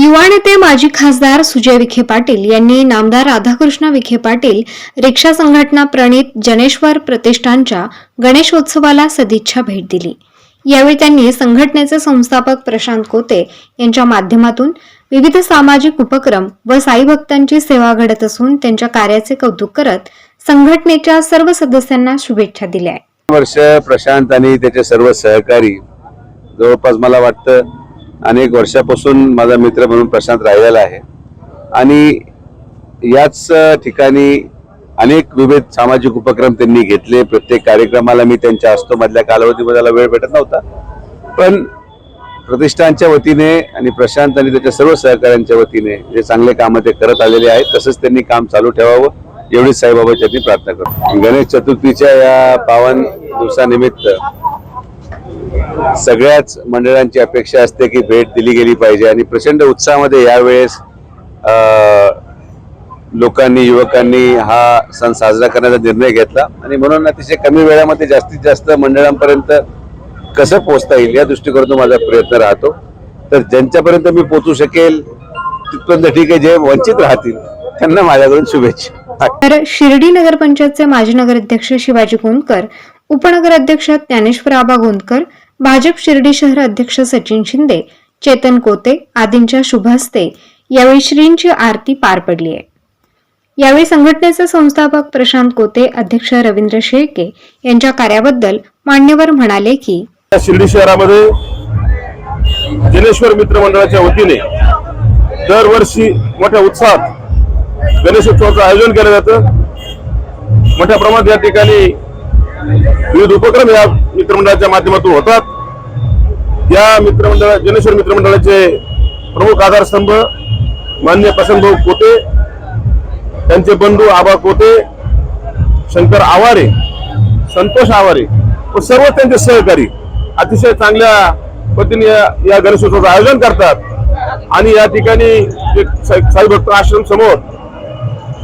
युवा नेते माजी खासदार सुजय विखे पाटील यांनी नामदार राधाकृष्ण विखे पाटील रिक्षा संघटना प्रणित जनेश्वर प्रतिष्ठानच्या गणेशोत्सवाला सदिच्छा भेट दिली. यावेळी त्यांनी संघटनेचे संस्थापक प्रशांत कोते यांच्या माध्यमातून विविध सामाजिक उपक्रम व साई भक्तांची सेवा घडत असून त्यांच्या कार्याचे कौतुक करत संघटनेच्या सर्व सदस्यांना शुभेच्छा दिल्या वर्ष प्रशांत आणि त्याचे सर्व सहकारी जवळपास मला वाटतं अनेक वर्षापासून माझा मित्र म्हणून प्रशांत राहिलेला आहे. आणि याच ठिकाणी अनेक विविध सामाजिक उपक्रम त्यांनी घेतले. प्रत्येक कार्यक्रमाला मी त्यांच्या असतो मधल्या कालावधीमध्ये मला वेळ भेटत नव्हता. पण प्रतिष्ठानच्या वतीने आणि प्रशांत आणि त्याच्या सर्व सहकाऱ्यांच्या वतीने जे चांगले कामं ते करत आलेले आहेत तसंच त्यांनी काम चालू ठेवावं एवढीच साईबाबाच्या मी प्रार्थना करतो. गणेश चतुर्थीच्या या पावन दिवसानिमित्त सगळ्याच मंडळांची अपेक्षा असते की भेट दिली गेली पाहिजे आणि प्रचंड उत्साहामध्ये यावेळेस लोकांनी युवकांनी हा सण साजरा करण्याचा निर्णय घेतला. आणि म्हणून अतिशय कमी वेळामध्ये जास्तीत जास्त मंडळांपर्यंत कसं पोहोचता येईल या दृष्टिकोनातून माझा प्रयत्न राहतो. तर ज्यांच्यापर्यंत मी पोहोचू शकेल तिथपर्यंत ठीक आहे जे वंचित राहतील त्यांना माझ्याकडून शुभेच्छा. तर शिर्डी नगरपंचायतचे माजी नगराध्यक्ष शिवाजी गोंदकर उपनगराध्यक्ष ज्ञानेश्वर आबा गोंदकर भाजप शिर्डी शहर अध्यक्ष सचिन शिंदे चेतन कोते आदींच्या शुभ हस्ते यावेळी श्रींची आरती पार पडली आहे. यावेळी संघटनेचे संस्थापक प्रशांत कोते अध्यक्ष रवींद्र शेळके यांच्या कार्याबद्दल मान्यवर म्हणाले की शिर्डी शहरामध्ये जनेश्वर मित्र मंडळाच्या वतीने दरवर्षी मोठ्या उत्साहात गणेशोत्सवाचं आयोजन केलं जातं. मोठ्या प्रमाणात या ठिकाणी विविध उपक्रम या मित्रमंडळाच्या माध्यमातून होतात. या मित्रमंडळ जनेश्वर मित्रमंडळाचे प्रमुख आधारस्तंभ मान्य प्रसन्नभाऊ कोते त्यांचे बंधू आबा कोते शंकर आवारे संतोष आवारे व सर्व त्यांचे सहकारी अतिशय चांगल्या पद्धतीने या या गणेशोत्सवाचं आयोजन करतात. आणि या ठिकाणी साई साई भक्त आश्रम समोर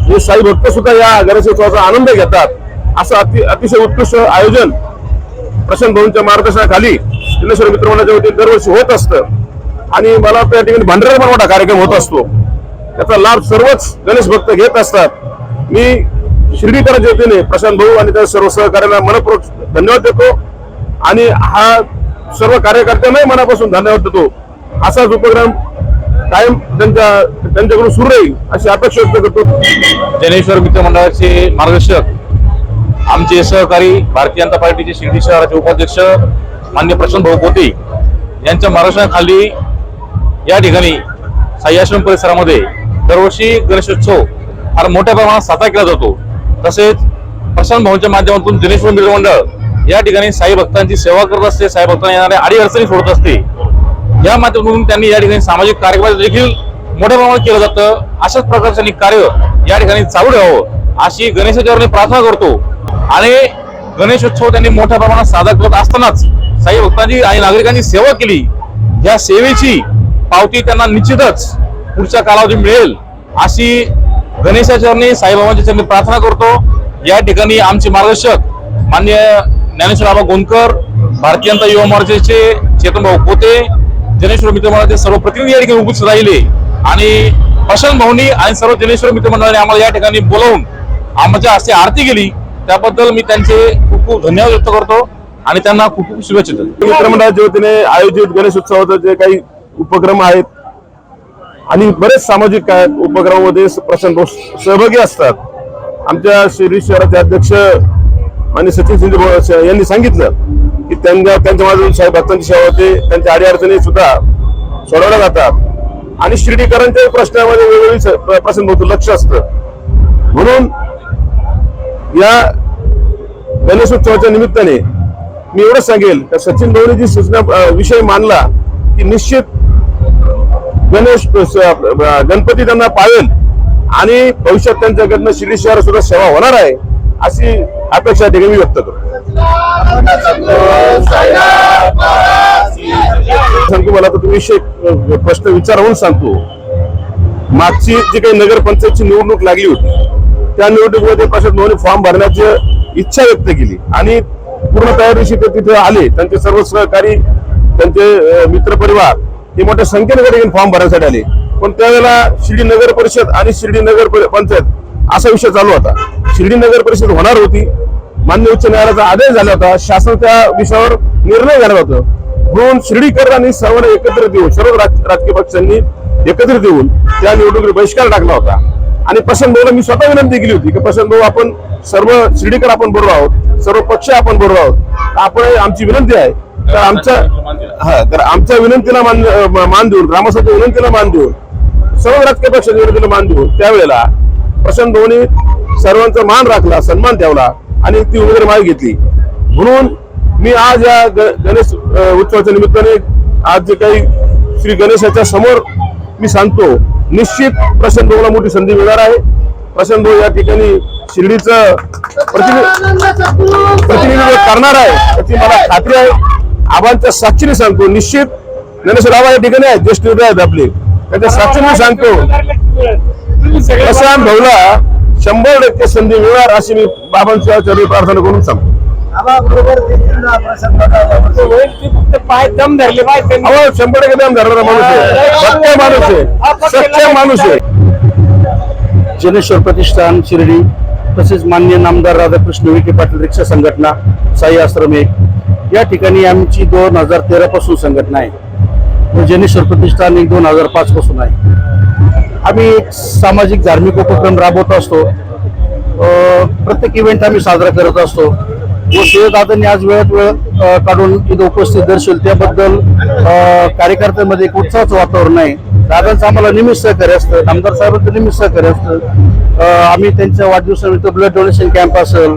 हे साई भक्त सुद्धा या गणेशोत्सवाचा आनंद घेतात. असं अति अतिशय उत्कृष्ट आयोजन प्रशांत भाऊंच्या मार्गदर्शनाखाली जिल्हेश्वर मित्रमंडळाच्या वतीने दरवर्षी होत असतं. आणि मला त्या ठिकाणी भांडारा पण मोठा कार्यक्रम होत असतो. त्याचा लाभ सर्वच गणेश भक्त घेत असतात. मी शिर्डीकरांच्या वतीने प्रशांत भाऊ आणि त्या सर्व सहकार्यांना मनपूर्वक धन्यवाद देतो. आणि हा सर्व कार्यकर्त्यांनाही मनापासून धन्यवाद देतो. असाच उपक्रम कायम त्यांच्या त्यांच्याकडून सुरू राहील अशी अपेक्षा व्यक्त करतो. जनेश्वर मित्र मंडळाचे मार्गदर्शक आमचे सहकारी भारतीय जनता पार्टीचे शिर्डी शहराचे उपाध्यक्ष मान्य प्रशांत भाऊ पोते यांच्या मार्गदर्शनाखाली या ठिकाणी साई आश्रम परिसरामध्ये दरवर्षी गणेशोत्सव फार मोठ्या प्रमाणात साजरा केला जातो. तसेच प्रशांत भाऊंच्या माध्यमातून जनेश्वर मित्र मंडळ या ठिकाणी साई भक्तांची सेवा करत असते. साई भक्तांना येणाऱ्या आडी अडचणी सोडत असते. या माध्यमातून त्यांनी या ठिकाणी सामाजिक कार्यक्रम देखील मोठ्या प्रमाणात केलं जातं. अशाच प्रकारचं कार्य या ठिकाणी चालू ठेवावं अशी गणेशाचरणी प्रार्थना करतो. आणि गणेशोत्सव त्यांनी मोठ्या प्रमाणात साजरा करत असतानाच साई भक्तांची आणि नागरिकांची सेवा केली. या सेवेची पावती त्यांना निश्चितच पुढच्या कालावधी मिळेल अशी गणेशाचरणी साईबाबांच्या चरणी प्रार्थना करतो. या ठिकाणी आमचे मार्गदर्शक मान्य ज्ञानेश्वर बाबा गोंदकर भारतीय जनता युवा मोर्चाचे चेतनभाऊ पोते जनेश्वर मित्र मंडळाचे सर्व प्रतिनिधी या ठिकाणी उपस्थित राहिले. आणि प्रशांत भाऊनी आणि सर्व जनेश्वर मित्र मंडळाने आम्हाला या ठिकाणी बोलावून आमच्या हस्ते आरती केली. त्याबद्दल मी त्यांचे खूप खूप धन्यवाद व्यक्त करतो आणि त्यांना खूप खूप शुभेच्छा देतो. मित्रमंडळाच्या वतीने आयोजित गणेशोत्सवाचा जे काही उपक्रम आहेत आणि बरेच सामाजिक काय उपक्रमामध्ये प्रसन्न सहभागी असतात. आमच्या शिर्डी शहराचे अध्यक्ष आणि सचिन शिंदे यांनी सांगितलं की त्यांच्या त्यांच्या माझ्या साहेब भक्तांची सेवा होते त्यांच्या अडीअडचणी सुद्धा सोडवल्या जातात. आणि शिर्डीकरांच्या प्रश्नामध्ये वेगवेगळी प्रसंग होतो प्रसन्न लक्ष असतं. म्हणून या गणेशोत्सवाच्या निमित्ताने मी एवढंच सांगेल का सचिन भाऊने जी सूचना विषय मांडला की निश्चित गणेश गणपती त्यांना पाळेल आणि भविष्यात त्यांच्याकडनं शिर्डी शहर सुद्धा सेवा होणार आहे अशी अपेक्षा देखील मी व्यक्त करतो. सांगतो मला तर तुम्ही प्रश्न विचारवून सांगतो. मागची जी काही नगरपंचायतची निवडणूक लागली होती त्या निवडणुकीमध्ये प्रशांत भाऊने फॉर्म भरण्याची इच्छा व्यक्त केली. आणि पूर्ण तयारीशी ते तिथे आले. त्यांचे सर्व सहकारी त्यांचे मित्रपरिवार हे मोठ्या संख्येने त्या फॉर्म भरण्यासाठी आले. पण त्यावेळेला शिर्डी नगर परिषद आणि शिर्डी नगर पंचायत असा विषय चालू होता. शिर्डी नगर परिषद होणार होती. मान्य उच्च न्यायालयाचा आदेश झाला होता. शासन त्या विषयावर निर्णय झाला होता. म्हणून शिर्डीकरांनी सर्वांना एकत्रित येऊन सर्व राज- राजकीय पक्षांनी एकत्रित येऊन त्या निवडणुकीत बहिष्कार टाकला होता. आणि प्रशांत भाऊला मी स्वतः विनंती केली होती की प्रशांत भाऊ आपण सर्व शिर्डीकर आपण बरोबर आहोत सर्व पक्ष आपण बरोबर आहोत. आपण आमची विनंती आहे तर आमच्या हा तर आमच्या विनंतीला मान मान देऊन ग्रामस्थांच्या विनंतीला मान देऊन सर्व राजकीय पक्षाच्या विनंतीला मान देऊन त्यावेळेला प्रशांत भाऊनी सर्वांचा मान राखला सन्मान ठेवला आणि ती उमेदवारी मागे घेतली. म्हणून मी आज या ग- गणेश उत्सवाच्या निमित्ताने आज जे काही श्री गणेशाच्या समोर मी सांगतो निश्चित प्रशांत भाऊला मोठी संधी मिळणार आहे. प्रशांत भाऊ या ठिकाणी शिर्डीचं प्रतिनि- प्रतिनिधित्व करणार आहे त्याची मला खात्री आहे. आबांच्या साक्षीने सांगतो निश्चित ज्ञानेश्वर रावा या ठिकाणी आहेत ज्येष्ठ नेते आहेत आपले. त्यांच्या साक्षीने सांगतो प्रशांत भाऊला शंभर टक्के संधी मिळणार अशी मी बाबांच्या चरणी प्रार्थना करून सांगतो. पाय दम धरले पाय त्यांनी. अहो शंभर टक्के दम धरणारा माणूस आहे सत्य माणूस आहे सत्य माणूस आहे जनेश्वर प्रतिष्ठान शिर्डी तसेच मान्य नामदार राधाकृष्ण विखे पाटील रिक्षा संघटना साई आश्रम एक. या ठिकाणी आमची दोन हजार तेरा पासून संघटना आहे. व जनेश्वर प्रतिष्ठान एक दोन हजार पाच पासून आहे. आम्ही एक सामाजिक धार्मिक उपक्रम राबवत असतो. प्रत्येक इव्हेंट आम्ही साजरा करत असतो. व दादांनी आज वेळात वेळ काढून इथं उपस्थित दर्शवली. त्याबद्दल कार्यकर्त्यांमध्ये एक उत्साहाचं वातावरण आहे. दादांचं आम्हाला निमित्त सहकार्य असतं आमदार साहेबांचं निमित्त सहकार्य असतं. आम्ही त्यांच्या वाढदिवसानिमित्त ब्लड डोनेशन कॅम्प असेल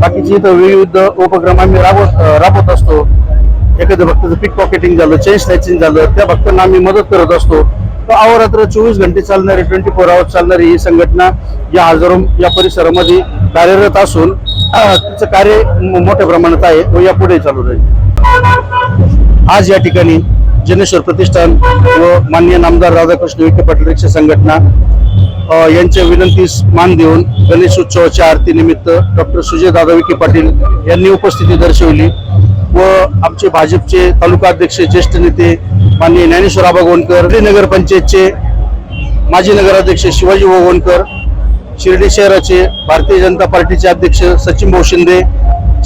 बाकीचे इथं विविध उपक्रम आम्ही राबवत राबवत असतो. एखाद्या भक्ताचं पिक पॉकेटिंग झालं चेन स्नॅचिंग झालं त्या भक्तांना आम्ही मदत करत असतो. तर अहोरात्र चोवीस घंटे चालणारी ट्वेंटी फोर आवर्स चालणारी ही संघटना या हजारो या परिसरामध्ये कार्यरत असून तिचं कार्य मोठ्या प्रमाणात आहे. व यापुढे चालू राहील. आज या ठिकाणी जनेश्वर प्रतिष्ठान व मान्य नामदार राधाकृष्ण विखे पाटील रिक्षा संघटना यांच्या विनंतीस मान देऊन गणेशोत्सवाच्या आरतीनिमित्त डॉक्टर सुजय दादा विखे पाटील यांनी उपस्थिती दर्शवली व आमचे भाजपचे तालुका अध्यक्ष ज्येष्ठ नेते माननीय ज्ञानेश्वर आबा गोंडकर नगर पंचायतचे माजी नगराध्यक्ष शिवाजी गोंडकर शिर्डी शहराचे भारतीय जनता पार्टीचे अध्यक्ष सचिन भाऊ शिंदे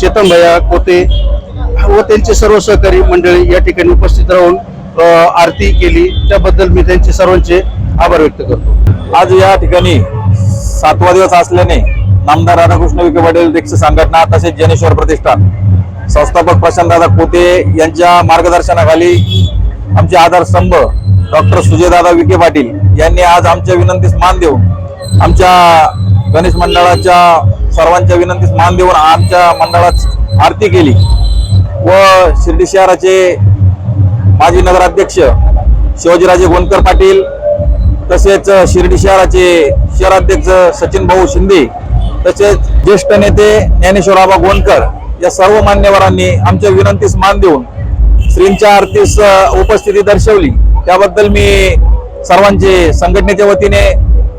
चेतन भैया कोते व त्यांचे सर्व सहकारी मंडळी या ठिकाणी उपस्थित राहून आरती केली. त्याबद्दल मी त्यांचे सर्वांचे आभार व्यक्त करतो. आज या ठिकाणी सातवा दिवस असल्याने नामदार राधाकृष्ण विखे पाटील रिक्षा संघटना तसेच जनेश्वर प्रतिष्ठान संस्थापक प्रशांतदादा कोते यांच्या मार्गदर्शनाखाली आमचे आधारस्तंभ डॉक्टर सुजयदादा विखे पाटील यांनी आज आमच्या विनंतीस मान देऊन आमच्या गणेश मंडळाच्या सर्वांच्या विनंतीस मान देऊन आमच्या मंडळात आरती केली. व शिर्डी शहराचे माजी नगराध्यक्ष शिवाजीराजे गोंदकर पाटील तसेच शिर्डी शहराचे शहराध्यक्ष सचिन भाऊ शिंदे तसेच ज्येष्ठ नेते ज्ञानेश्वराबा गोंदकर या सर्व मान्यवरांनी आमच्या विनंतीस मान देऊन श्रींच्या आरतीस उपस्थिती दर्शवली. त्याबद्दल मी सर्वांचे संघटनेच्या वतीने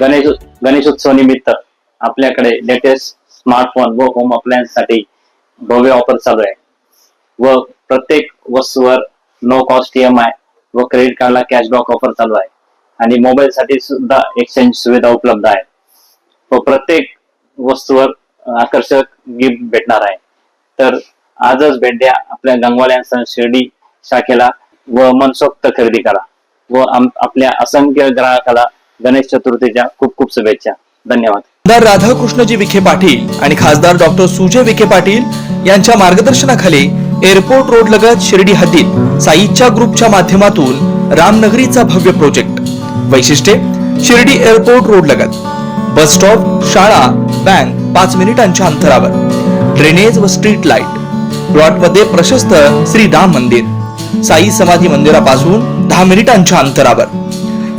गणेश गणेशोत्सव निमित्त आपल्याकडे लेटेस्ट स्मार्टफोन व होम अप्लायन्ससाठी भव्य ऑफर चालू आहे. व प्रत्येक वस्तूवर no cost E M I व क्रेडिट कार्डला कॅशबॅक ऑफर चालू आहे. आणि मोबाईल साठी सुद्धा एक्सचेंज सुविधा उपलब्ध आहे. व प्रत्येक वस्तूवर आकर्षक गिफ्ट भेटणार आहे. तर आजच भेट द्या आपल्या गंगवाल शिर्डी शाखेला व मनसोक्त खरेदी करा. व आपल्या असंख्य ग्राहकाला गणेश चतुर्थीच्या खूप खूप शुभेच्छा. धन्यवाद. आमदार राधाकृष्णजी विखे पाटील आणि खासदार डॉक्टर सुजय विखे पाटील यांच्या मार्गदर्शनाखाली एअरपोर्ट रोड लगत शिर्डी हद्दीत साईच्या ग्रुपच्या माध्यमातून रामनगरीचा भव्य प्रोजेक्ट. वैशिष्ट्ये शिर्डी एअरपोर्ट रोड लगत. बस स्टॉप शाळा बँक पाच मिनिटांच्या अंतरावर. ड्रेनेज व स्ट्रीट लाइट. प्लॉटमध्ये प्रशस्त श्री राम मंदिर. साई समाधी मंदिरापासून दहा मिनिटांच्या अंतरावर.